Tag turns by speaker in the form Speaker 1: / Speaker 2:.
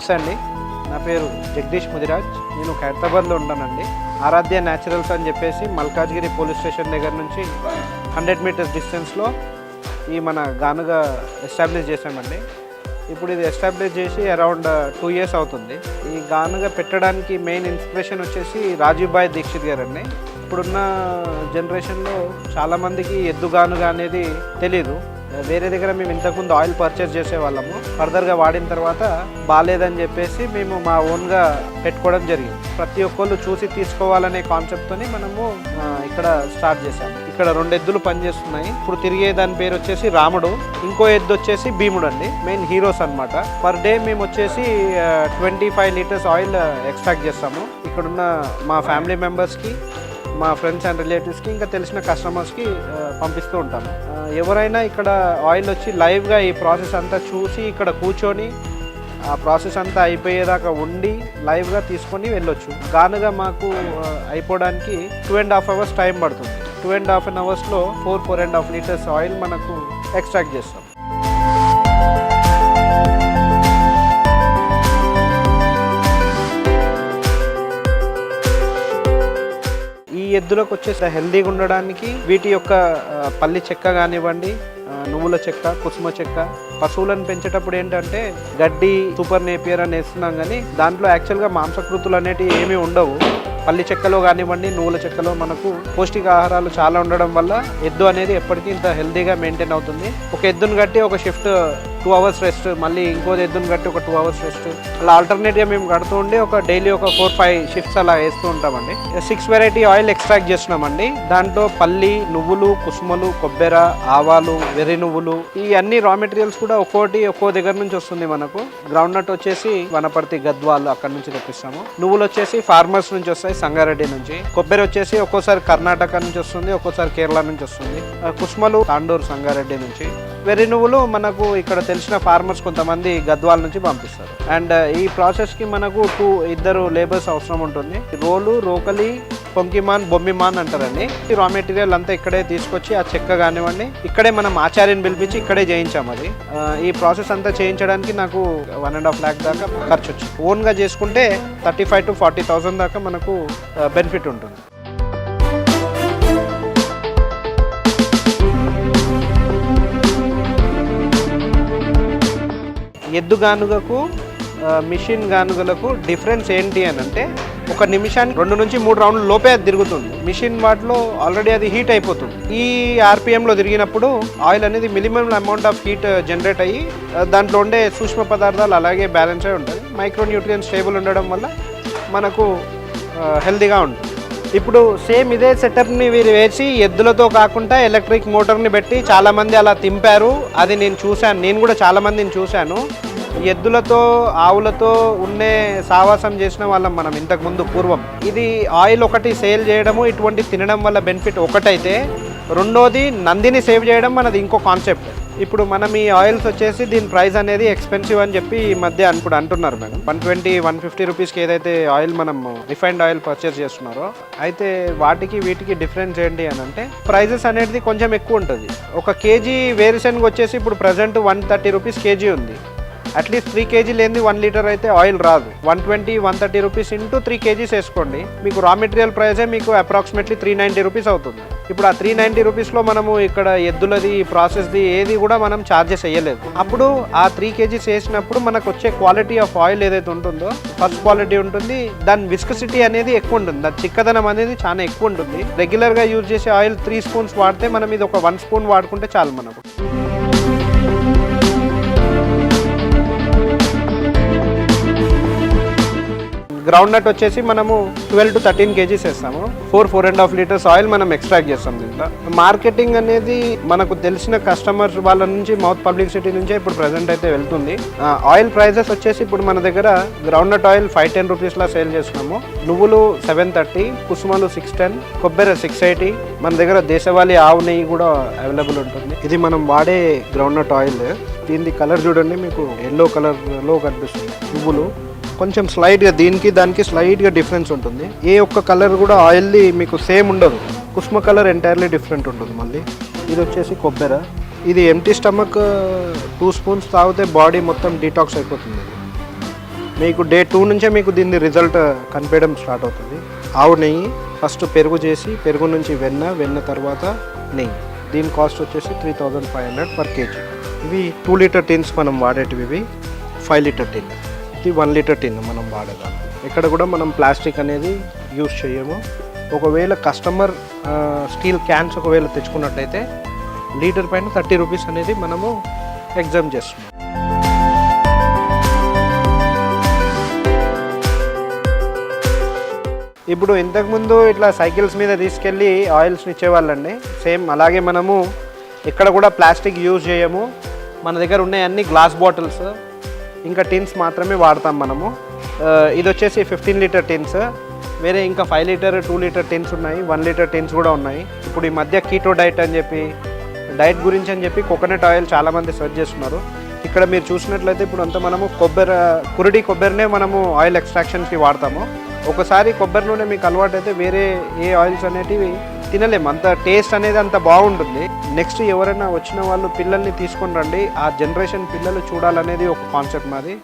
Speaker 1: నమస్తే అండి. నా పేరు జగదీష్ ముదిరాజ్. నేను హైదరాబాద్లో ఉంటానండి. ఆరాధ్య న్యాచురల్స్ అని చెప్పేసి మల్కాజ్గిరి పోలీస్ స్టేషన్ దగ్గర నుంచి హండ్రెడ్ మీటర్స్ డిస్టెన్స్లో ఈ మన గానుగా ఎస్టాబ్లిష్ చేసామండి ఇప్పుడు ఇది ఎస్టాబ్లిష్ చేసి అరౌండ్ టూ ఇయర్స్ అవుతుంది. ఈ గానుగా పెట్టడానికి మెయిన్ ఇన్స్పిరేషన్ వచ్చేసి రాజీవ్ భాయ్ దీక్షిత్ గారు అండి ఇప్పుడున్న జనరేషన్లో చాలామందికి ఎద్దు గానుగా అనేది తెలీదు. వేరే దగ్గర మేము ఇంతకుముందు ఆయిల్ పర్చేస్ చేసేవాళ్ళము. ఫర్దర్గా వాడిన తర్వాత బాగాలేదని చెప్పేసి మేము మా ఓన్గా పెట్టుకోవడం జరిగింది. ప్రతి ఒక్కళ్ళు చూసి తీసుకోవాలనే కాన్సెప్ట్తోని మనము ఇక్కడ స్టార్ట్ చేసాము ఇక్కడ రెండు ఎద్దులు పనిచేస్తున్నాయి. ఇప్పుడు తిరిగే దాని పేరు వచ్చేసి రాముడు. ఇంకో ఎద్దు వచ్చేసి భీముడు అండి. మెయిన్ హీరోస్ అనమాట పర్ డే మేము వచ్చేసి twenty five litres oil extract చేస్తాము. ఇక్కడున్న మా ఫ్యామిలీ మెంబర్స్కి మా ఫ్రెండ్స్ అండ్ రిలేటివ్స్కి ఇంకా తెలిసిన కస్టమర్స్కి పంపిస్తూ ఉంటాము. ఎవరైనా ఇక్కడ ఆయిల్ వచ్చి లైవ్గా ఈ ప్రాసెస్ అంతా చూసి ఇక్కడ కూర్చొని ఆ ప్రాసెస్ అంతా అయిపోయేదాకా ఉండి లైవ్గా తీసుకొని వెళ్ళొచ్చు. గానుగా మాకు అయిపోవడానికి two and half hours time పడుతుంది. టూ అండ్ హాఫ్ అన్ అవర్స్లో four four and half litres oil మనకు ఎక్స్ట్రాక్ట్ చేస్తాం. ఈ ఎద్దులకు వచ్చేసి హెల్దీగా ఉండడానికి వీటి యొక్క పల్లి చెక్క కానివ్వండి నువ్వుల చెక్క కుసుమ చెక్క పశువులను పెంచేటప్పుడు ఏంటంటే గడ్డి సూపర్ నేపియర్ అని వేస్తున్నాం కానీ దాంట్లో యాక్చువల్గా మాంసకృతులు అనేటివి ఏమీ ఉండవు. పల్లి చెక్కలో కానివ్వండి నువ్వుల చెక్కలో మనకు పౌష్టికాహారాలు చాలా ఉండడం వల్ల ఎద్దు అనేది ఎప్పటికీ ఇంత హెల్దీగా మెయింటైన్ అవుతుంది. ఒక ఎద్దును కట్టి ఒక షిఫ్ట్ టూ అవర్స్ రెస్ట్ మళ్ళీ ఇంకో ఎద్దును కట్టి ఒక టూ అవర్స్ రెస్ట్ అలా ఆల్టర్నేట్గా మేము కడుతూ ఉండి ఒక డైలీ ఒక ఫోర్ ఫైవ్ షిఫ్ట్స్ అలా వేస్తూ ఉంటామండి. సిక్స్ వెరైటీ ఆయిల్ ఎక్స్ట్రాక్ట్ చేసినామండి. దాంట్లో పల్లి నువ్వులు కుసుమలు కొబ్బెర ఆవాలు వెర్రి నువ్వులు ఈ అన్ని రా మెటీరియల్స్ కూడా ఒక్కోటి ఒక్కో దగ్గర నుంచి వస్తుంది మనకు. గ్రౌండ్ నట్ వచ్చేసి వనపర్తి గద్వాలు అక్కడ నుంచి తెప్పిస్తాము. నువ్వులు వచ్చేసి ఫార్మర్స్ నుంచి వస్తాయి సంగారెడ్డి నుంచి. కొబ్బరి వచ్చేసి ఒక్కోసారి కర్ణాటక నుంచి వస్తుంది ఒక్కోసారి కేరళ నుంచి వస్తుంది. ఆ, కుసుమలు తాండూరు సంగారెడ్డి నుంచి. వెర్రి నువ్వులు మనకు ఇక్కడ తెలిసిన ఫార్మర్స్ కొంతమంది గద్వాల నుంచి పంపిస్తారు. అండ్ uh, ఈ ప్రాసెస్కి మనకు టూ ఇద్దరు లేబర్స్ అవసరం ఉంటుంది. రోలు రోకలి పొంకిమాన్ బొమ్మిమాన్ అంటారండి. ఈ రా మెటీరియల్ అంతా ఇక్కడే తీసుకొచ్చి ఆ చెక్క కానివ్వండి ఇక్కడే మనం ఆచార్యని పిలిపించి ఇక్కడే చేయించాము అది. Uh, ఈ ప్రాసెస్ అంతా చేయించడానికి నాకు వన్ అండ్ హాఫ్ ల్యాక్ దాకా ఖర్చు వచ్చింది. ఓన్గా చేసుకుంటే thirty five to forty thousand దాకా మనకు uh, బెనిఫిట్ ఉంటుంది. ఎద్దు గానుగకు మిషన్ గానుగలకు డిఫరెన్స్ ఏంటి అని అంటే ఒక నిమిషానికి రెండు నుంచి మూడు రౌండ్లు లోపే అది తిరుగుతుంది. మిషన్ వాటిలో ఆల్రెడీ అది హీట్ అయిపోతుంది. ఈ ఆర్పిఎంలో తిరిగినప్పుడు ఆయిల్ అనేది minimum amount of heat generate అయ్యి దాంట్లో ఉండే సూక్ష్మ పదార్థాలు అలాగే బ్యాలెన్స్ అయి ఉంటుంది మైక్రో న్యూట్రియన్ స్టేబుల్ ఉండడం వల్ల మనకు హెల్దీగా ఉంటుంది. ఇప్పుడు సేమ్ ఇదే సెటప్ని వీరు వేసి ఎద్దులతో కాకుండా ఎలక్ట్రిక్ మోటార్ని పెట్టి చాలామంది అలా తింపారు. అది నేను చూశాను. నేను కూడా చాలామందిని చూశాను. ఎద్దులతో ఆవులతో ఉండే సావాసం చేసిన వాళ్ళం మనం ఇంతకుముందు పూర్వం. ఇది ఆయిల్ ఒకటి సేల్ చేయడము ఇటువంటి తినడం వల్ల బెనిఫిట్ ఒకటైతే రెండోది నందిని సేవ్ చేయడం మనది ఇంకో కాన్సెప్ట్. ఇప్పుడు మనం ఈ ఆయిల్స్ వచ్చేసి దీని ప్రైస్ అనేది ఎక్స్పెన్సివ్ అని చెప్పి ఈ మధ్య ఇప్పుడు అంటున్నారు madam. One twenty one fifty రూపీస్కి ఏదైతే ఆయిల్ మనం రిఫైన్డ్ ఆయిల్ పర్చేస్ చేస్తున్నారో అయితే వాటికి వీటికి డిఫరెన్స్ ఏంటి అని అంటే ప్రైజెస్ అనేది కొంచెం ఎక్కువ ఉంటుంది. ఒక కేజీ వేరుశనగ వచ్చేసి ఇప్పుడు present one thirty rupees kg ఉంది. అట్లీస్ట్ త్రీ కేజీ లేని వన్ లీటర్ అయితే ఆయిల్ రాదు. One twenty one thirty rupees into three kgs వేసుకోండి. మీకు రా మెటీరియల్ ప్రైజే మీకు అప్రాక్సిమేట్లీ త్రీ నైంటీ రూపీస్ అవుతుంది. ఇప్పుడు ఆ త్రీ నైంటీ రూపీస్లో మనము ఇక్కడ ఎద్దులది ప్రాసెస్ది ఏది కూడా మనం ఛార్జెస్ వేయలేదు. అప్పుడు ఆ త్రీ కేజీస్ వేసినప్పుడు మనకు వచ్చే క్వాలిటీ ఆఫ్ ఆయిల్ ఏదైతే ఉంటుందో ఫస్ట్ క్వాలిటీ ఉంటుంది. దాని విస్కసిటీ అనేది ఎక్కువ ఉంటుంది. దాని చిక్కదనం అనేది చాలా ఎక్కువ ఉంటుంది. రెగ్యులర్గా యూజ్ చేసే ఆయిల్ త్రీ స్పూన్స్ వాడితే మనం ఇది ఒక వన్ స్పూన్ వాడుకుంటే చాలు మనకు. గ్రౌండ్ నట్ వచ్చేసి మనము ట్వెల్వ్ టు థర్టీన్ కేజీస్ వేస్తాము. Four four and half litres oil మనం ఎక్స్ట్రాక్ట్ చేస్తాం దీంట్లో. మార్కెటింగ్ అనేది మనకు తెలిసిన కస్టమర్స్ వాళ్ళ నుంచి మౌత్ పబ్లిసిటీ నుంచే ఇప్పుడు ప్రజెంట్ అయితే వెళ్తుంది. ఆయిల్ ప్రైజెస్ వచ్చేసి ఇప్పుడు మన దగ్గర groundnut oil five ten రూపీస్లా సేల్ చేస్తున్నాము. నువ్వులు సెవెన్ థర్టీ కుసుమలు సిక్స్ టెన్ కొబ్బరి సిక్స్ ఎయిటీ మన దగ్గర దేశవాళీ ఆవు నెయ్యి కూడా అవైలబుల్ ఉంటుంది. ఇది మనం వాడే గ్రౌండ్ నట్ ఆయిల్ దీని కలర్ చూడండి మీకు ఎల్లో కలర్లో కనిపిస్తుంది. నువ్వులు. కొంచెం స్లైట్గా దీనికి దానికి స్లైట్గా డిఫరెన్స్ ఉంటుంది. ఏ ఒక్క కలర్ కూడా ఆయిల్ది మీకు సేమ్ ఉండదు. కుష్మ కలర్ ఎంటైర్లీ డిఫరెంట్ ఉంటుంది మళ్ళీ. ఇది వచ్చేసి కొబ్బెర. ఇది ఎంటీ స్టమక్ టూ స్పూన్స్ తాగితే బాడీ మొత్తం డీటాక్స్ అయిపోతుంది. మీకు డే టూ నుంచే మీకు దీని రిజల్ట్ కనిపించడం స్టార్ట్ అవుతుంది. ఆవు నెయ్యి ఫస్ట్ పెరుగు చేసి పెరుగు నుంచి వెన్న వెన్న తర్వాత నెయ్యి. దీని కాస్ట్ వచ్చేసి three thousand five hundred per kg ఇవి టూ లీటర్ టిన్స్ మనం వాడేటివి ఇవి ఫైవ్ లీటర్ టిన్ ఇది వన్ లీటర్ టిన్ మనం వాడేదాం ఇక్కడ కూడా మనం ప్లాస్టిక్ అనేది యూస్ చేయము. ఒకవేళ కస్టమర్ స్టీల్ క్యాన్స్ ఒకవేళ తెచ్చుకున్నట్టయితే లీటర్ పైన థర్టీ రూపీస్ అనేది మనము ఎగ్జామ్ చేస్తున్నాం. ఇప్పుడు ఇంతకుముందు ఇట్లా సైకిల్స్ మీద తీసుకెళ్ళి ఆయిల్స్ని ఇచ్చేవాళ్ళండి. సేమ్ అలాగే మనము ఇక్కడ కూడా ప్లాస్టిక్ యూజ్ చేయము. మన దగ్గర ఉన్నాయి అన్ని గ్లాస్ బాటిల్స్. ఇంకా టిన్స్ మాత్రమే వాడతాం మనము. ఇది వచ్చేసి ఫిఫ్టీన్ లీటర్ టిన్స్. వేరే ఇంకా five litre two litre tins ఉన్నాయి. వన్ లీటర్ టిన్స్ కూడా ఉన్నాయి. ఇప్పుడు ఈ మధ్య కీటో డైట్ అని చెప్పి డైట్ గురించి అని చెప్పి కోకోనట్ ఆయిల్ చాలామంది సెర్చ్ చేస్తున్నారు. ఇక్కడ మీరు చూసినట్లయితే ఇప్పుడు అంతా మనము కొబ్బరి కురిడి కొబ్బరినే మనము ఆయిల్ ఎక్స్ట్రాక్షన్స్కి వాడతాము. ఒకసారి కొబ్బరి నూనె మీకు అలవాటు అయితే వేరే ఏ ఆయిల్స్ అనేటివి తినలేము. అంత టేస్ట్ అనేది అంత బాగుంటుంది. నెక్స్ట్ ఎవరైనా వచ్చిన వాళ్ళు పిల్లల్ని తీసుకొని రండి. ఆ జనరేషన్ పిల్లలు చూడాలనేది ఒక కాన్సెప్ట్ మాది.